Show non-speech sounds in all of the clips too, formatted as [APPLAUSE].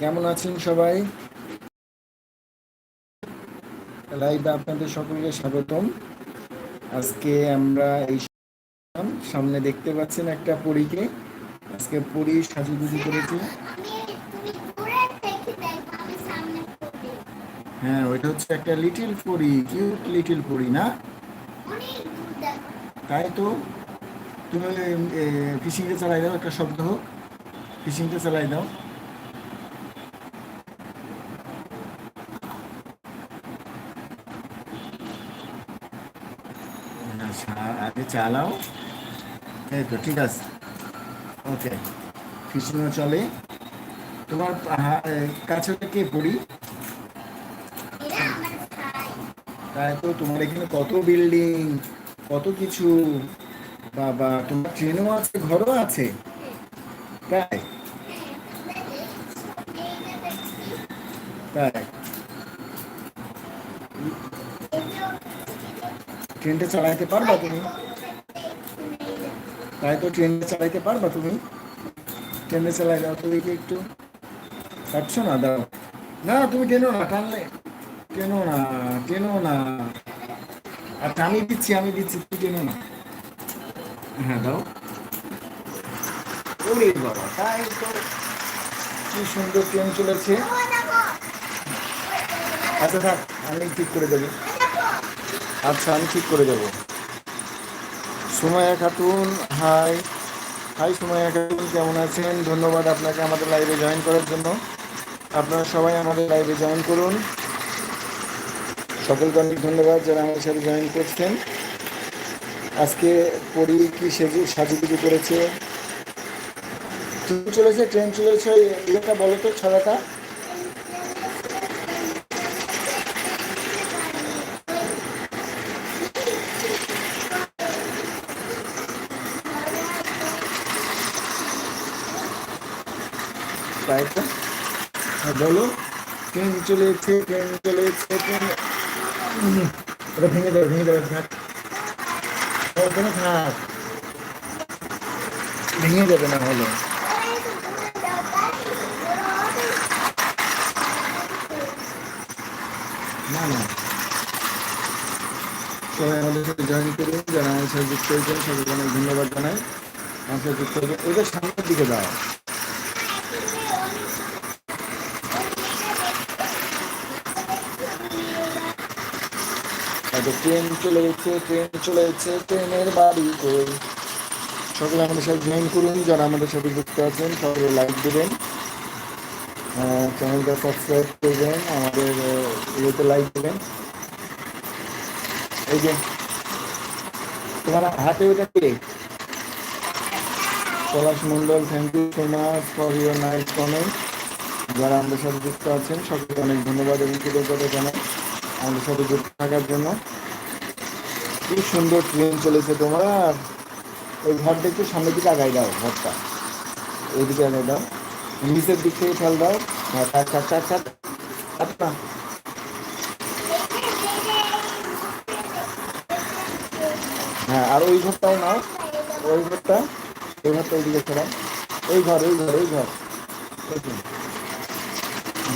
কেমন আছেন সবাই? লাইভে আপনাদের সকলকে স্বাগতম। আজকে আমরা এই সামনে দেখতে পাচ্ছেন একটা পরীকে। আজকে পরী সাজুগুজু করেছি। হ্যাঁ ওইটা হচ্ছে একটা লিটিল পরি কিউট লিটিল পরি, না? তাই তো? তুমি ফিশিংটা চালাই দাও, একটা শব্দ হোক। ফিশিংটা চালাই দাও আচ্ছা আগে চালাও। এই তো ঠিক আছে। ওকে ফিশিংও চলে। তোমার কাছে কে পড়ি তাই তো তোমার এখানে কত বিল্ডিং কত কিছু? বাবা তোমার ট্রেনও আছে ঘরও আছে? তাই? তাই? ট্রেনটা চালাইতে পারবা তুমি? তাই তো ট্রেনটা চালাইতে পারবা তুমি? ট্রেনে চালাই দাও তো দেখি একটু পারছ না? দাও। না, তুমি টেনো না, টানলে? টেনো না টেনো না। আচ্ছা আমি দিচ্ছি আমি দিচ্ছি তুই টেনো না? হ্যাঁ দাও। তো। কি সুন্দর ট্রেন চলেছে। আচ্ছা থাক, আমি ঠিক করে দেবো। আচ্ছা আমি ঠিক করে দেবো। সুমায়া খাতুন হাই হাই সুমায়া খাতুন, কেমন আছেন? ধন্যবাদ আপনাকে আমাদের লাইভে জয়েন করার জন্য। আপনারা সবাই আমাদের লাইভে জয়েন করুন। সকলকে অনেক ধন্যবাদ যারা আমাদের সাথে জয়েন করছেন। আজকে পরি কি সেজু সাজুগুজু করেছে? ট্রেন চলেছে ট্রেন চলেছে ইয়েটা বলো তো, ছড়াটা তাই তো হ্যাঁ বলো। ট্রেন চলে এসছে ট্রেন চলে এসছে ট্রেন ওটা ভেঙে যাবে ভেঙে যাবে থাক ওখানে থাক ভেঙে যাবে না হলো। না না। সবাই আমাদের সাথে জয়েন করুন, যারা আমাদের সাথে যুক্ত হয়েছেন অনেক ধন্যবাদ জানাই। আমার সাথে যুক্ত সামনের দিকে দাও হয়তো ট্রেন চলে গেছে, ট্রেন চলে গেছে, ট্রেনের বাড়ি কই? সকলে আমাদের সাথে জয়েন করুন, যারা আমাদের সাথে যুক্ত আছেন, সকলে লাইক দেবেন। চ্যানেলটা সাবস্ক্রাইব করবেন, আমাদের ইয়েতে লাইক দেবেন। এই যে, তোমার হাতে ওটা কে? Palash Mondal thank you so much for your nice comment যারা আমাদের সাথে যুক্ত আছেন, সকলকে অনেক ধন্যবাদ এবং কৃতজ্ঞতা জানাই আমাদের সাথে যুক্ত থাকার জন্য। কি সুন্দর ট্রেন চলেছে তোমার। ওই ঘরটা একটু সামনের দিকে আগাই দাও ঘরটা। ওইদিকে আগাই দাও। নিচের দিক থেকে ফেল দাও হ্যাঁ চার আচ্ছা হ্যাঁ আর ওই ঘরটাও নাও। ওই ঘরটা ওই ঘরটা ওইদিকে ফেরাও ওই ঘর ওই ঘর ওই ঘর।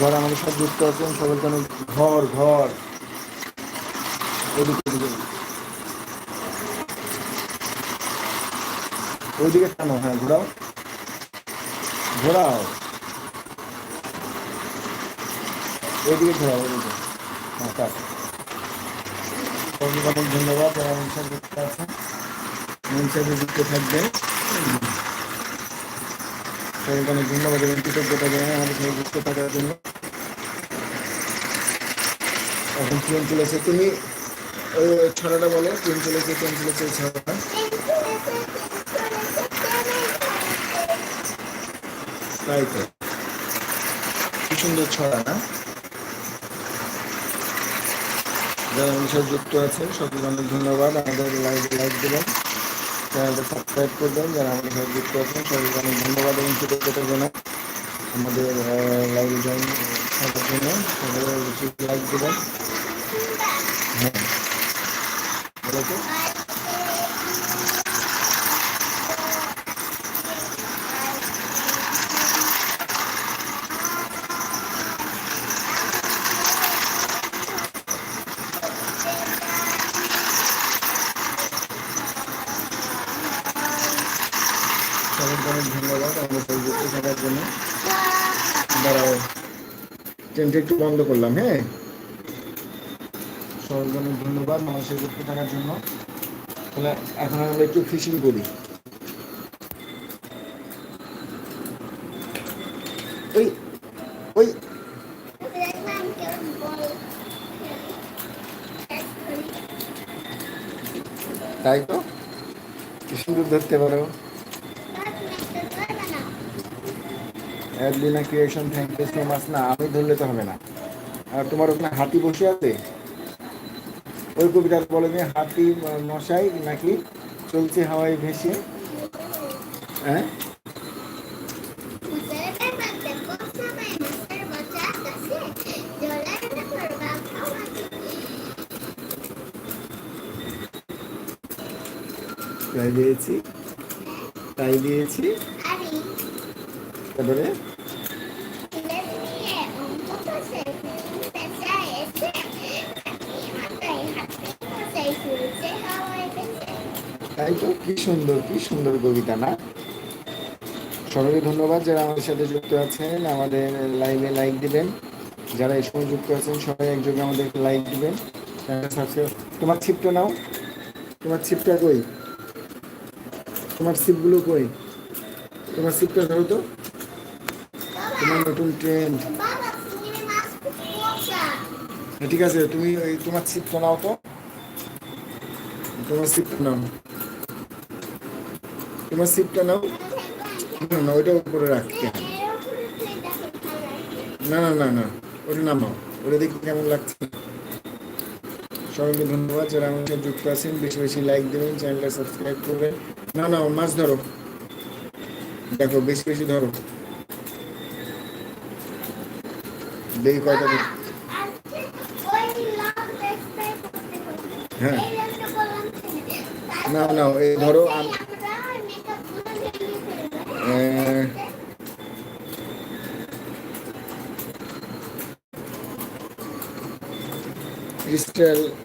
ঘর আমাদের সাথে যুক্ত আছেন সকলকে অনেক ঘর ঘর। ওইদিকে ওইদিকে টানো হ্যাঁ ঘোরাও। ঘোরাও। ওইদিকে ঘোরাও, ওইদিকে। হ্যাঁ সকলকে অনেক ধন্যবাদ, যারা আমার সাথে যুক্ত অনেক ধন্যবাদ এবং কৃতজ্ঞতা জানাই আমাদের সাথে যুক্ত থাকার জন্য। এখন ট্রেন চলেছে। তুমি ওই ছড়াটা বলো ট্রেন চলেছে ট্রেন চলেছে ওই ছড়াটা তাই তো? কি সুন্দর ছড়া, না? যারা সাথে যুক্ত আছেন, সকলকে অনেক ধন্যবাদ। আমাদের লাইভ লাইক দেবেন চ্যানেলটা সাবস্ক্রাইব করবেন যারা আমাদের সাথে যুক্ত আছেন, সকলকে অনেক ধন্যবাদ এবং কৃতজ্ঞতা জানাই। আমাদের লাইভে জয়েন থাকার জন্য সকলে লাইক দেবেন। হ্যাঁ। বলো তো ট্রেনটা একটু বন্ধ করলাম হ্যাঁ? ধন্যবাদ যুক্ত থাকার জন্য। তাহলে এখন আমরা একটু ফিশিং করি। ওই ওই। তাই তো? সুন্দর ধরতে পারো। Adelina creation thank you so much না আমি ধরলে তো হবে না। আর তোমার ওখানে হাতি বসে আছে? ওই কবিতা বলে যে হাতি মশাই নাকি চলছে হাওয়ায় ভেসে। হ্যাঁ? তাই দিয়েছি। তাই দিয়েছি। তারপরে? তাই তো? কি সুন্দর কি সুন্দর কবিতা না? সবাইকে ধন্যবাদ যারা আমাদের সাথে যুক্ত আছেন, আমাদের লাইভে লাইক দিবেন। যারা এই সময় যুক্ত আছেন, সবাই একযোগে আমাদের লাইক দিবেন। তোমার ছিপটা নাও। তোমার ছিপটা কই? তোমার ছিপগুলো কই? তোমার ছিপটা ধরো তো। তোমার নতুন ট্রেন্ড ঠিক আছে, তুমি তোমার ছিপটা নাও তো। তোমার ছিপটা নাও। তোমার সিটটা নাও। না না, ওইটা উপরে রাখতে। না না না না, ওটা নামাও। ওটা দেখি কেমন লাগছে। সবাইকে ধন্যবাদ যারা আমার সাথে যুক্ত আছেন। বেশি বেশি লাইক দেবেন চ্যানেলটা সাবস্ক্রাইব করবেন। না না মাছ ধরো। দেখো, বেশি বেশি ধরো। দেখি কয়টা হ্যাঁ। না না, এই ধরো crystal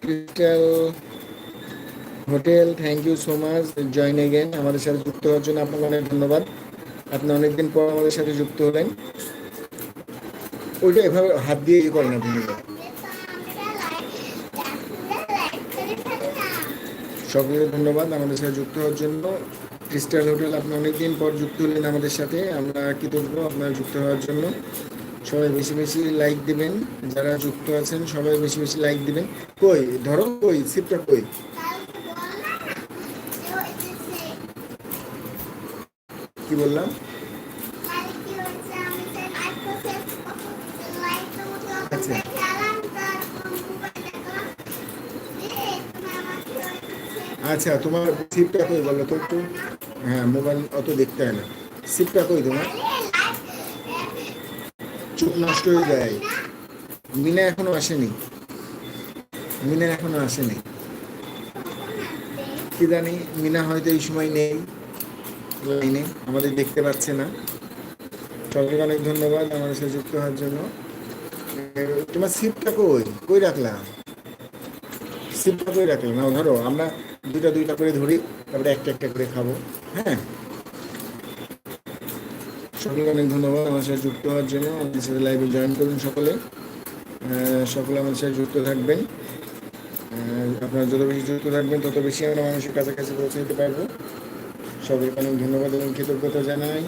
crystal hotel thank you so much join again আমাদের সাথে যুক্ত হওয়ার জন্য আপনাকে অনেক ধন্যবাদ। আপনি অনেকদিন পর আমাদের সাথে যুক্ত হলেন। ওইটা এভাবে হাত দিয়ে ইয়ে করেন আপনি। সকলকে ধন্যবাদ আমাদের সাথে যুক্ত হওয়ার জন্য। ক্রিস্টাল হোটেল আপনি অনেকদিন পর যুক্ত হলেন আমাদের সাথে। আমরা কৃতজ্ঞ আপনার যুক্ত হওয়ার জন্য। সবাই বেশি বেশি লাইক দিবেন। যারা যুক্ত আছেন, সবাই বেশি বেশি লাইক দিবেন। কই? ধরো কই? সিপটা কই? কি বললাম? আচ্ছা। আচ্ছা তোমার সিপটা কই বলো তো একটু? হ্যাঁ মোবাইল অত দেখতে হয় না। সিপটা কই তোমার? চোখ নষ্ট হয়ে যায়। মিনা এখনও আসেনি। মিনা এখনও আসেনি। কি জানি, মিনা হয়তো এই সময় নেই। লাইনে, আমাদের দেখতে পাচ্ছে না। সকলকে অনেক ধন্যবাদ আমাদের সাথে যুক্ত হওয়ার জন্য। তোমার সিপটা কই? কই রাখলাম সিপটা কই রাখলাম না ধরো, আমরা দুটা দুইটা করে ধরি, তারপরে একটা একটা করে খাব। হ্যাঁ। সকলকে অনেক ধন্যবাদ আমার সাথে যুক্ত হওয়ার জন্য। আমাদের সাথে লাইভে জয়েন করুন সকলে। সকলে আমাদের সাথে যুক্ত থাকবেন। আপনারা যত বেশি যুক্ত থাকবেন, তত বেশি আমরা মানুষের কাছাকাছি পৌঁছে দিতে পারব। সকলকে অনেক ধন্যবাদ এবং কৃতজ্ঞতা জানাই।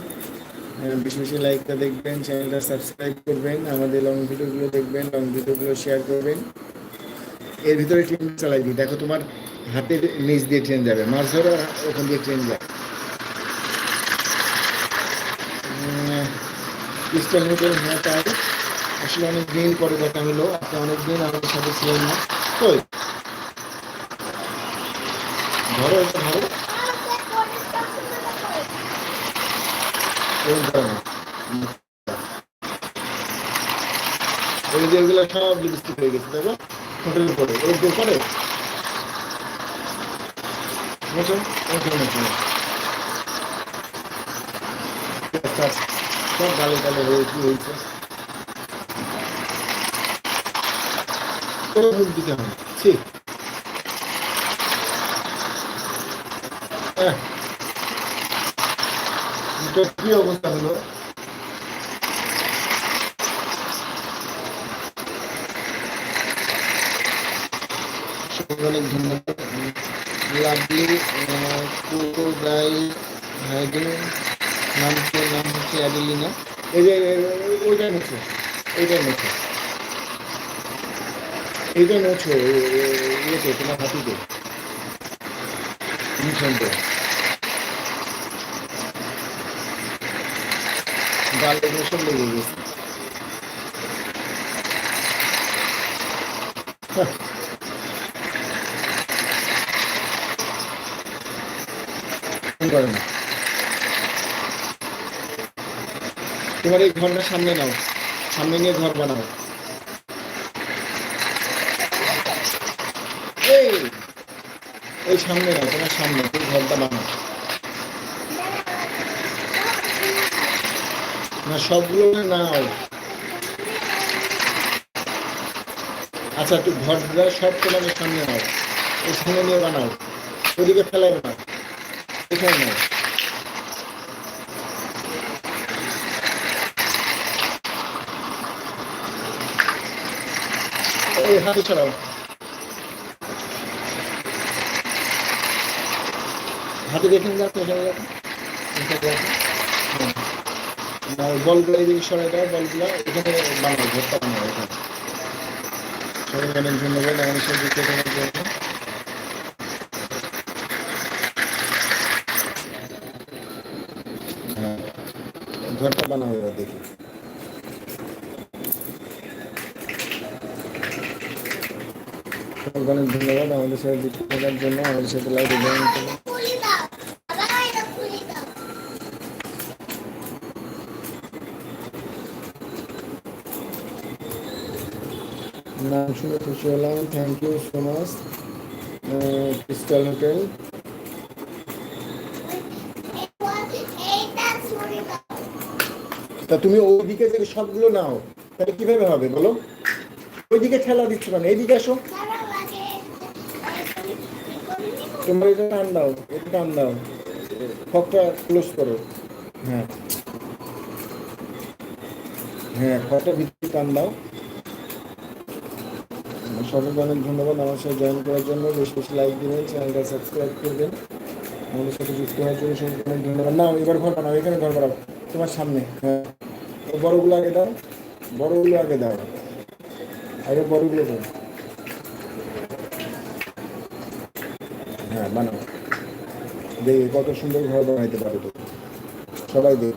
বেশি বেশি লাইকটা দেখবেন চ্যানেলটা সাবস্ক্রাইব করবেন, আমাদের লং ভিডিওগুলো দেখবেন লং ভিডিওগুলো শেয়ার করবেন। এর ভিতরে ট্রেন চালাই দিই। দেখো তোমার হাতের নিচ দিয়ে ট্রেন যাবে, মাছ ধরো ওখান দিয়ে ট্রেন যাবে ক্রিস্টাল হোটেল হ্যাঁ তাই আসলে অনেক দিন পরে দেখা হলো আপনি অনেক দিন আমাদের সাথে ছিলেন না। কই? ধরো এটা ধরো। ওই যে সব লিপস্টিক হয়ে গেছে দেখো হোটেলের পরে। ওই যে পরে? বুঝছ ওখানে ওখানে আচ্ছা, আচ্ছা। সব গালে গালে হয়ে হয়েছে করে দিতে হবে? ঠিক এটা কি অবস্থা হলো? অনেক ধন্যবাদ। লাভলি টু গাই হাইডিং নাম কি হচ্ছে অ্যাডেলিনা এই যে ওইটাই নোছো এইটাই নোছো এইটাই ইয়েতে, তোমার হাতিতে। নিচন্তে গালে মোশন লেগে গেছে করে না। তোমার এই ঘরটা সামনে নাও। সামনে নিয়ে ঘর বানাও। এই এই সামনে নাও, তোমার সামনে, তুমি ঘরটা বানাও। না, সবগুলো নাও। আচ্ছা তুই ঘর ঘরটা সব তোমার সামনে নাও। এই সামনে নিয়ে বানাও। ওদিকে ফেলাই না। এখানে নাও। এই হাতে ছড়াও। হাতে দেখেন হ্যাঁ। বলগুলো এদিকে সরাই দাও বলগুলো এখানে বানাও ঘরটা বানাও এখানে। সবাই অনেক ধন্যবাদ। যুক্ত জন্য। হ্যাঁ। বানাও দেখি। অনেক ধন্যবাদ আমাদের সাথে যুক্ত থাকার জন্য, আমাদের সাথে লাইভে জয়েন করুন। খুলে খুলে নাম শুনে খুশি হলাম। Thank you so much crystal hotel তা তুমি ওইদিকে যে সবগুলো নাও, তাহলে কীভাবে হবে বলো? ওইদিকে ঠেলা দিচ্ছ কেন এইদিকে আসো তোমার এটা টান দাও এটা টান দাও খকটা ক্লোজ করো। হ্যাঁ। হ্যাঁ খকটা ভিতরে টান দাও। সবাইকে অনেক ধন্যবাদ আমার সাথে জয়েন করার জন্য। বেশ বেশি লাইক দিবেন চ্যানেলটা সাবস্ক্রাইব করবেন। আমাদের সাথে যুক্ত হওয়ার জন্য সবাইকে অনেক ধন্যবাদ। না, এবার ঘর বানাও, এখানে ঘর বানাও, তোমার সামনে। হ্যাঁ। বড়গুলো আগে দাও, বড়গুলো আগে দাও। আগে বড়গুলো দাও। হ্যাঁ বানাও। দেখি কত সুন্দর ঘর বানাইতে পারো তো। সবাই দেখ।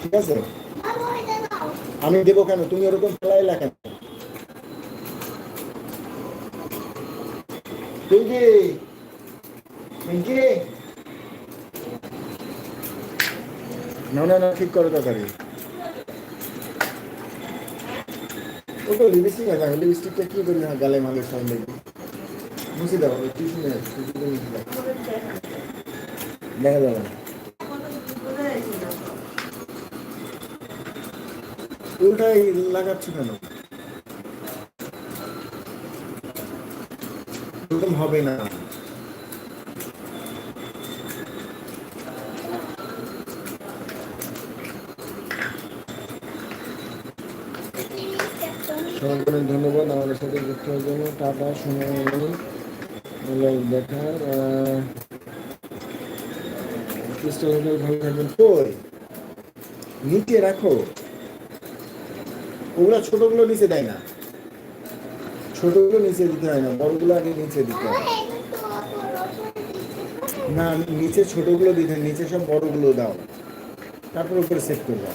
ঠিক আছে? আমি দেবো কেন? তুমি ওরকম ফেলাইলা কেন? পিঙ্কি! পিঙ্কি! না না না, ঠিক করো তাড়াতাড়ি। তো লিপস্টিক আছে লিপস্টিকটা কি করি না, গালে মালের সামনে মুছে দাও দেখা যাবে। উল্টাই লাগাচ্ছ কেন? এরকম হবে না। সবাইকে ধন্যবাদ। আমাদের সাথে যুক্ত হওয়ার জন্য। টাটা সময় লাইভ ক্রিস্টাল হোটেল ভালো থাকবেন কই? নিচে রাখো। ওগুলো ছোটগুলো নিচে দেয় না। ছোটগুলো নিচে দিতে হয় না, বড়গুলো আগে নিচে দিতে হয়। না, নিচে ছোটগুলো দিতে নিচে সব বড়গুলো দাও। তারপর উপরে সেট করবে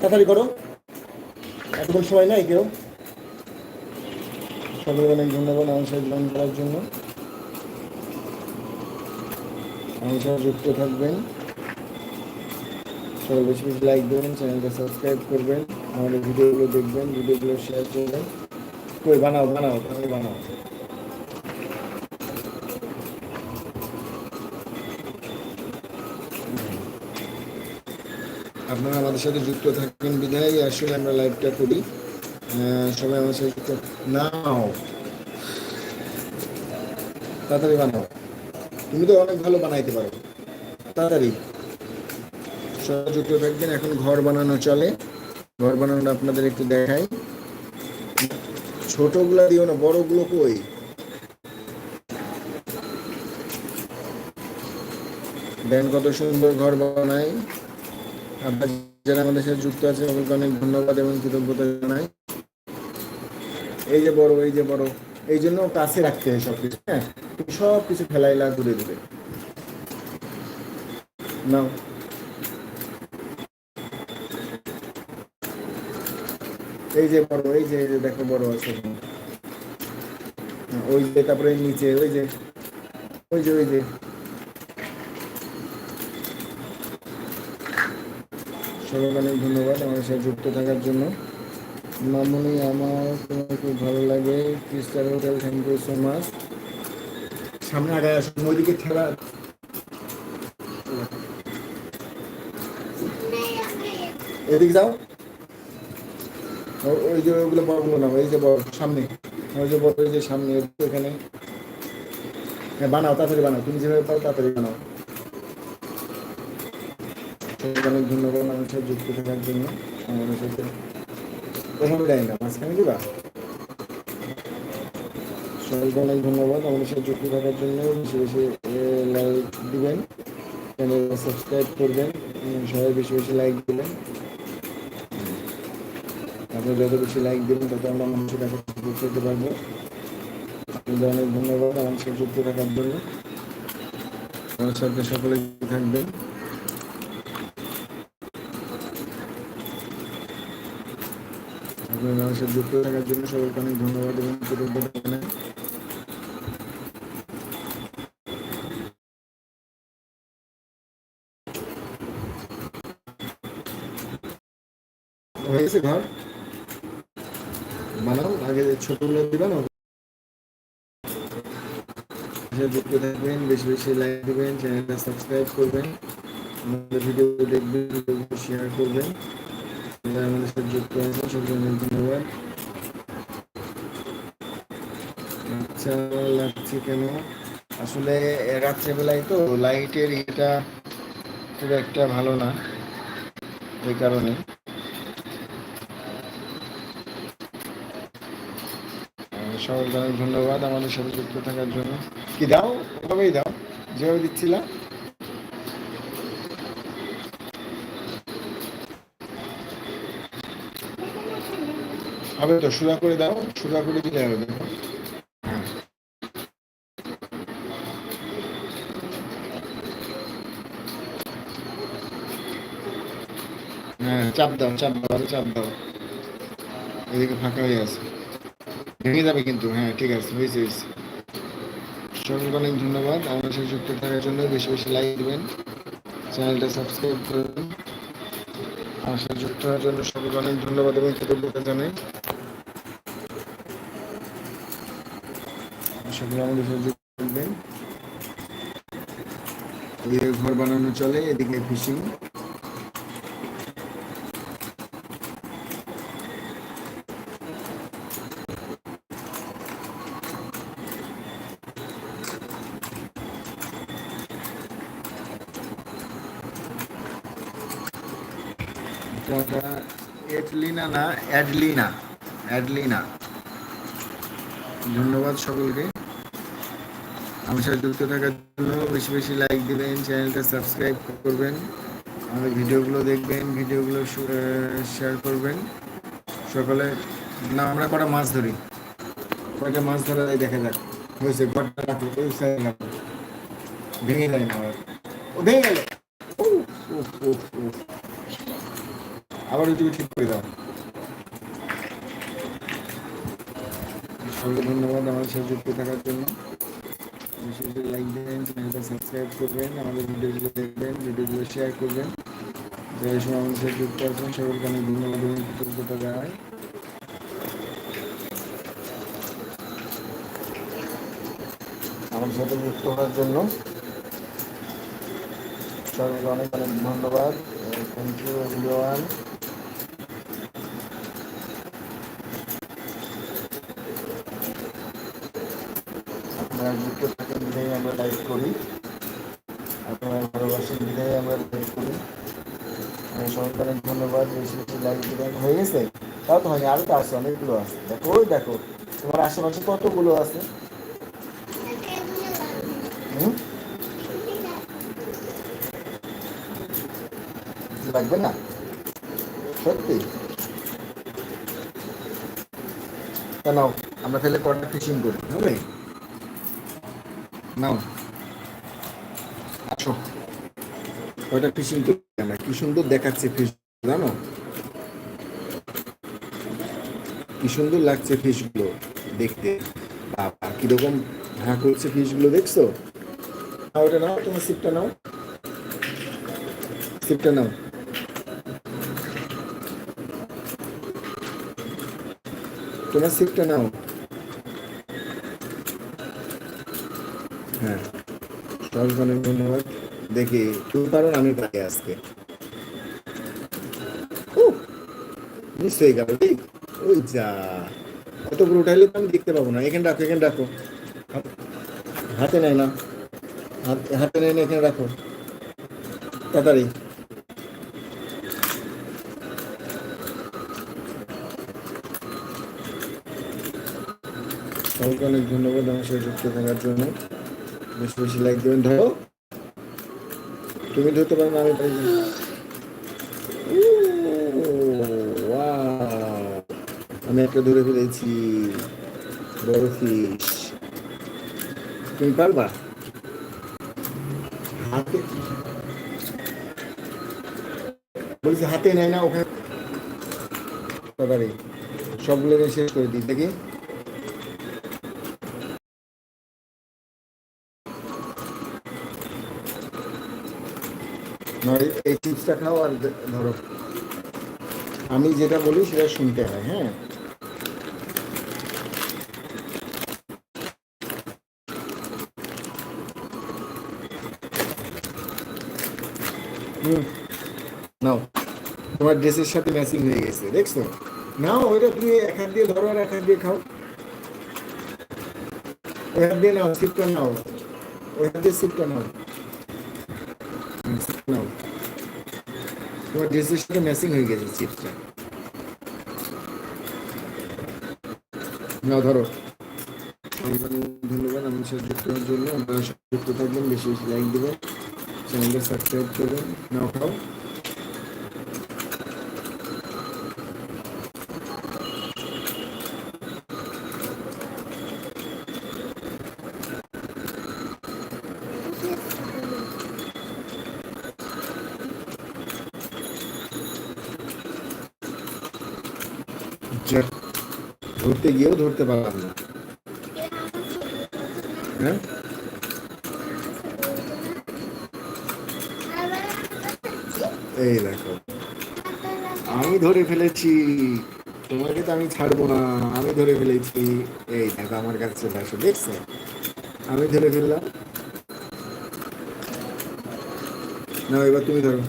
তাড়াতাড়ি করো। এতক্ষণ সময় নাই কেউ? সকলকে অনেক ধন্যবাদ আমার সাথে জয়েন করার জন্য। আমার সাথে যুক্ত থাকবেন। সবাই বেশি বেশি লাইক দেবেন চ্যানেলটা সাবস্ক্রাইব করবেন, আমাদের ভিডিওগুলো দেখবেন ভিডিওগুলো শেয়ার করবেন। কই বানাও বানাও বানাও। আপনারা আমাদের সাথে যুক্ত থাকবেন বিধায় আসলে আমরা লাইভটা করি। সবাই আমার সাথে যুক্ত নাও। তাড়াতাড়ি বানাও। তুমি তো অনেক ভালো বানাইতে পারো। তাড়াতাড়ি। সবাই যুক্ত থাকবেন। এখন ঘর বানানো চলে। ঘর বানানোটা আপনাদের একটু দেখাই। ছোটগুলা দিও না, বড়গুলো কই? দেন কত সুন্দর ঘর বানাই আপনার যারা আমাদের সাথে যুক্ত আছে সকলকে অনেক ধন্যবাদ এবং কৃতজ্ঞতা জানাই। এই যে বড়, এই যে বড়, এই জন্য কাছে রাখতে হয় সব কিছু হ্যাঁ? সব কিছু ফেলাইলা ঘুরে ঘুরে নাও। এই যে বড় এই যে দেখো বড় আছে। ওই যে, তারপরে নিচে, ওই যে ওই যে ওই যে। সবাইকে অনেক ধন্যবাদ আমার সাথে যুক্ত থাকার জন্য। মামুনি, আমার তোমার খুব ভালো লাগে। Crystal hotel thank you so much সামনে আগে আসুন, ওইদিকে খেলা। এদিকে যাও। ওই যে ওগুলো বড়গুলো না, এই যে বড়, সামনে। ওই যে বড় যে সামনে এখানে। হ্যাঁ বানাও, তাড়াতাড়ি বানাও। তুমি যেভাবে পারো, তাড়াতাড়ি বানাও। সবাইকে অনেক ধন্যবাদ আমার সাথে যুক্ত থাকার জন্য আমাদের সাথে। ওখানে দেয় না, মাঝখানে দিবা সবাইকে অনেক ধন্যবাদ আমাদের সাথে যুক্ত থাকার জন্য। বেশি বেশি লাইক দিবেন, চ্যানেল সাবস্ক্রাইব করবেন সবাই বেশি বেশি লাইক দিবেন। আপনি যত বেশি লাইক দেবেন, তত আমরা মানুষের কাছে পৌঁছাতে পারব। আপনাদের অনেক ধন্যবাদ আমার সাথে যুক্ত থাকার জন্য। আমার সাথে সকলে থাকবেন। আপনার মানুষের যুক্ত থাকার জন্য সবাইকে অনেক ধন্যবাদ এবং কৃতজ্ঞতা জানাই। ঘর? আগে ছোটগুলো দিবেন যুক্ত থাকবেন, বেশি বেশি দিবেন সাবস্ক্রাইব করবেন ভিডিও দেখবেন শেয়ার করবেন। যারা আমাদের সাথে আসলে রাত্রেবেলায় তো লাইটের এটা খুব একটা ভালো না। এই কারণে। অনেক ধন্যবাদ আমাদের সাথে যুক্ত থাকার জন্য। কি দাও? ওভাবেই দাও। যেভাবে দিচ্ছিলাম। হবে তো সুদা করে দাও সুদা করে দিলে হবে। দেখো হ্যাঁ চাপ দাও চাপ দাও, আরও চাপ দাও। এদিকে ফাঁকা হয়ে আছে। ভেঙে যাবে কিন্তু হ্যাঁ ঠিক আছে, হয়েছে হয়েছে। সকলকে অনেক ধন্যবাদ। আমার সাথে যুক্ত থাকার জন্য বেশি বেশি লাইক দেবেন। চ্যানেলটা সাবস্ক্রাইব করবেন। আমার সাথে যুক্ত হওয়ার জন্য সকলকে অনেক ধন্যবাদ এবং কৃতজ্ঞতা জানাই। ঘর বানানো চলে এদিকে ফিশিং এটা এডলিনা না অ্যাডলিনা। অ্যাডলিনা। ধন্যবাদ সকলকে। আমার যুক্ত থাকার জন্য বেশি বেশি লাইক দিবেন চ্যানেলটা সাবস্ক্রাইব করবেন। আমাদের ভিডিওগুলো দেখবেন ভিডিওগুলো শেয়ার করবেন। সকালে, না, আমরা কটা মাছ ধরি? কয়টা মাছ ধরা যায় দেখা যাক। হয়েছে ঘরটা রাখো ওই সাইডে রাখো ভেঙে যায় না। ও, ভেঙে গেল। আবার ওইটুকু ঠিক করে দাও। ধন্যবাদ আমাদের সাথে যুক্ত থাকার জন্য বেশি বেশি লাইক দেবেন চ্যানেলটা সাবস্ক্রাইব করবেন, আমাদের ভিডিওগুলো দেখবেন ভিডিওগুলো শেয়ার করবেন। যারা সময় আমাদের সাথে যুক্ত আছেন, সকলকে অনেক ধন্যবাদ এবং কৃতজ্ঞতা জানাই। আমার সাথে যুক্ত হওয়ার জন্য সকলকে অনেক অনেক ধন্যবাদ। থ্যাংক ইউ এভরিওয়ান আপনারা যুক্ত থাকেন আপনার ভালোবাসার বিদায় আমরা শেষ করি আমি সবাইকে অনেক ধন্যবাদ বেশি বেশি লাইক দেবেন তাও তো হয়নি তো আছে, অনেকগুলো আছে। দেখো, ওই দেখো, তোমার আশেপাশে কতগুলো আছে? লাগবে না? সত্যি? আমরা তাহলে কটা ফিশিং করি হবে নাও। আসো। কয়টা ফিশিং করি আমরা? কি সুন্দর দেখাচ্ছে ফিশ জানো? কি সুন্দর লাগছে ফিশগুলো দেখতে। বাবা, কীরকম হ্যাঁ করছে ফিশগুলো দেখছ? ওটা নাও তোমার সিপটা নাও। সিপটা নাও। তোমার সিপটা নাও। হ্যাঁ সবাইকে ধন্যবাদ। দেখি, তুমি পারো আমি পারি আজকে। মিস গেল, ঠিক? ওই উঠাইলে তো আমি দেখতে পাবো না। এখানে রাখো এখানে রাখো। হাতে নেয় না। হাতে নেয় না, এখানে রাখো। তাড়াতাড়ি। সবাইকে অনেক ধন্যবাদ আমার সাথে যুক্ত থাকার জন্য। বেশি বেশি লাইক দেবেন। ধরো। তুমি ধরতে পারো না, আমি পারি আমি একটা ধরে ফেলেছি, বড় ফিশ তুমি পারবা? হাতে বলছি হাতে নেয় না, ওখানে তাড়াতাড়ি সবগুলো শেষ করে দিই, দেখি। নয় এই চিপসটা খাও আর ধরো। আমি যেটা বলি সেটা শুনতে হয় হ্যাঁ হুম নাও তোমার ড্রেসের সাথে ম্যাচিং হয়ে গেছে, দেখছ? নাও, ওইটা তুমি হাত দিয়ে ধরো আর হাত দিয়ে খাও। ওই দিয়ে নাও সিপটা নাও। ওই দিয়ে সিপটা নাও। নাও। তোমার ড্রেসের সাথে ম্যাচিং হয়ে গেছে চিপসটা নাও, ধরো। ধন্যবাদ, আমার সাথে যুক্ত হওয়ার জন্য। আপনারা যুক্ত থাকবেন, বেশি বেশি লাইক দেবেন চ্যানেলটা সাবস্ক্রাইব করবেন। নাও, খাও যা ধরতে পারলাম না। হ্যাঁ? এই দেখো। আমি ধরে ফেলেছি। তোমাকে তো আমি ছাড়বো না। আমি ধরে ফেলেছি। এই দেখো আমার কাছে চলে আসো, দেখছ? আমি ধরে ফেললাম। না এবার তুমি ধরো।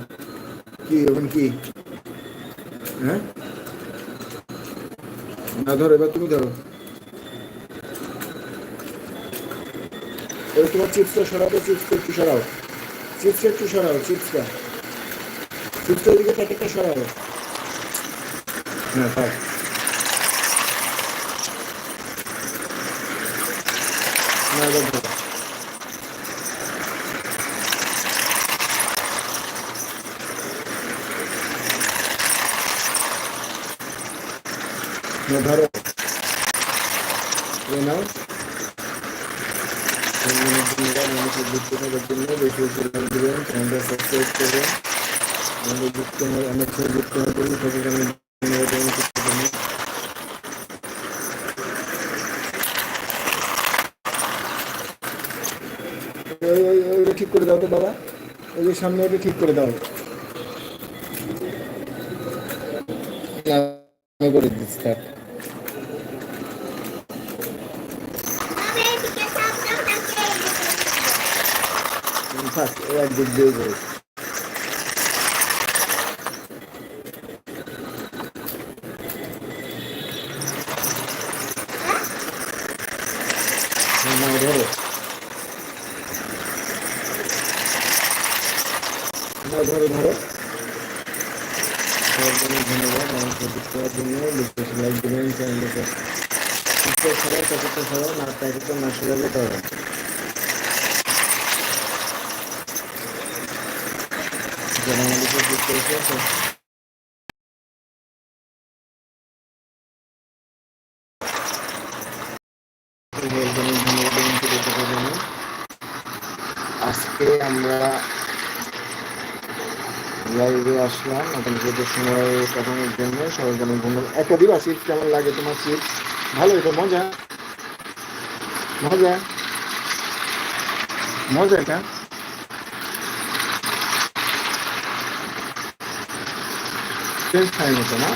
কি এখন কি? হ্যাঁ? না ধরো এবার তুমি ধরো এবার তোমার চিপসটা সরাবো চিপসটা একটু সরাও চিপসটা একটু সরাও চিপসটা চিপসটা ওইদিকে প্যাকেটটা সরাও না থাক না এবার না ধরো নাও। মানুষের ঠিক করে দাও তো বাবা। ওই যে সামনে ওটা ঠিক করে দাও। করে দিচ্ছি থাক একদিক দিয়ে যাবে না, ধরো। ধরো ধরো। ধন্যবাদ। আমার সাথে করার জন্য লাইক দেবেন, চ্যানেলটাকে। সবাই প্যাকেটটা সবাই না প্যাকেটটা না সরালে তো হবে না। যারা আমাদের সাথে যুক্ত হয়েছে ওয়েলকাম আজকে আমরা লাইভে আসলাম। আপনাদের সময় কাটানোর জন্য সবাইকে অনেক ধন্যবাদ একটা দিবা চিপস কেমন লাগে তোমার চিপস ভালো এটা মজা। মজা? মজা এটা? ফ্রেঞ্চ ফ্রাই মতো না?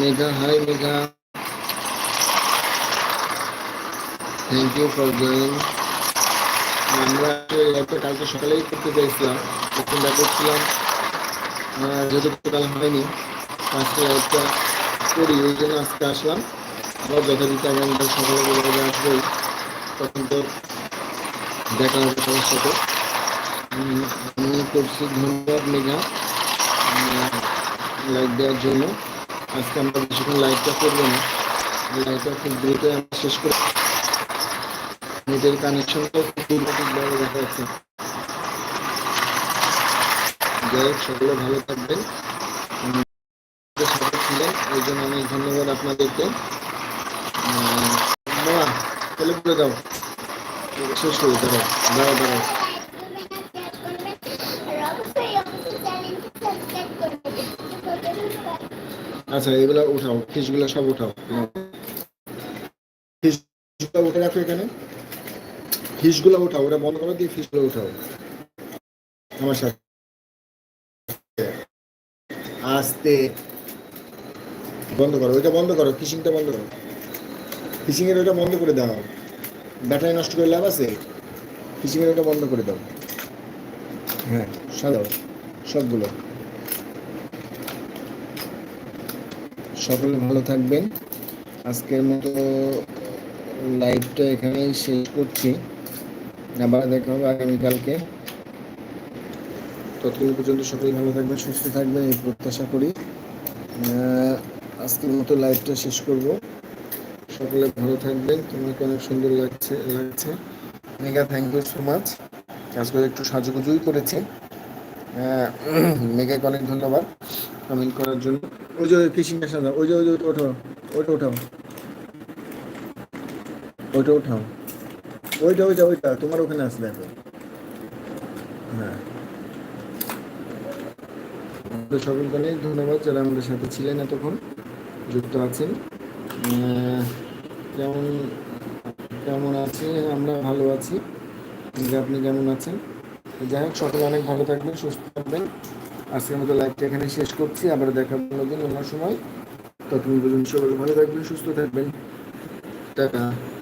Megha hi Megha thank you for join আমরা একটা কালকে সকালেই করতে চাইছিলাম চিন্তা করছিলাম। যেহেতু কাল হয়নি, আজকে একটা করি, ওই জন্য আজকে আসলাম। আবার যথারীতি আগামীকাল সকালে বলে আসবোই তখন তো দেখা হবে সবার সাথে। আমি করছি ধন্যবাদ মেঘা লাইক দেওয়ার জন্য। আজকে আমরা বেশিক্ষণ লাইভটা করব না। লাইভটা খুব দ্রুত আমরা শেষ করে নেটের কানেকশনটাও খুব দুর্গতিকভাবে দেখা যাচ্ছে। যাই হোক, সকলে ভালো থাকবেন। সাথে ছিলেন ওই জন্য অনেক ধন্যবাদ আপনাদেরকে। বলে দাও শেষ করে দাঁড়াও দাঁড়াও দাঁড়াও আচ্ছা এগুলো উঠাও। ফিসগুলো সব উঠাও। ফিসগুলো উঠে রাখো এখানে। ফিসগুলো উঠাও। ওটা বন্ধ করো দিয়ে ফিসগুলো উঠাও। আমার সাথে। আস্তে। বন্ধ করো। ওইটা বন্ধ করো। ফিশিংটা বন্ধ করো। ফিশিং এর ওটা বন্ধ করে দাও। ব্যাটারি নষ্ট করে লাভ আছে? ফিশিংয়ের ওটা বন্ধ করে দাও। হ্যাঁ। সাজাও। সবগুলো। সকলে ভালো থাকবেন। আজকের মতো লাইভটা এখানেই শেষ করছি। আবার দেখা হবে আগামীকালকে। ততক্ষণ পর্যন্ত সকলে ভালো থাকবেন সুস্থ থাকবেন এই প্রত্যাশা করি। আজকের মতো লাইভটা শেষ করব। সকলে ভালো থাকবেন। তোমাকে অনেক সুন্দর লাগছে লাগছে। Megha thank you so much আজকে একটু সাজুগুজুই করেছি। [CLEARS THROAT] আহ, মেগাকে অনেক ধন্যবাদ কমেন্ট করার জন্য। ওই যে ফিশিংটা সাজা ওই যে ওই যে ওঠাও। ওইটা ওঠাও। ওইটা ওঠাও। ওইটা ওইটা ওইটা। তোমার ওখানে আছে দেখো। হ্যাঁ। সকলকে অনেক ধন্যবাদ যারা আমাদের সাথে ছিলেন এতক্ষণ যুক্ত আছেন। আহ, কেমন আছে? আমরা ভালো আছি। যে আপনি কেমন আছেন? যাই হোক সকলে অনেক ভালো থাকবেন সুস্থ থাকবেন। আজকের মতো লাইভটা এখানে শেষ করছি। আবার দেখা অন্যদিন অন্য সময়। ততক্ষণ পর্যন্ত সকলে ভালো থাকবেন সুস্থ থাকবেন। টাটা।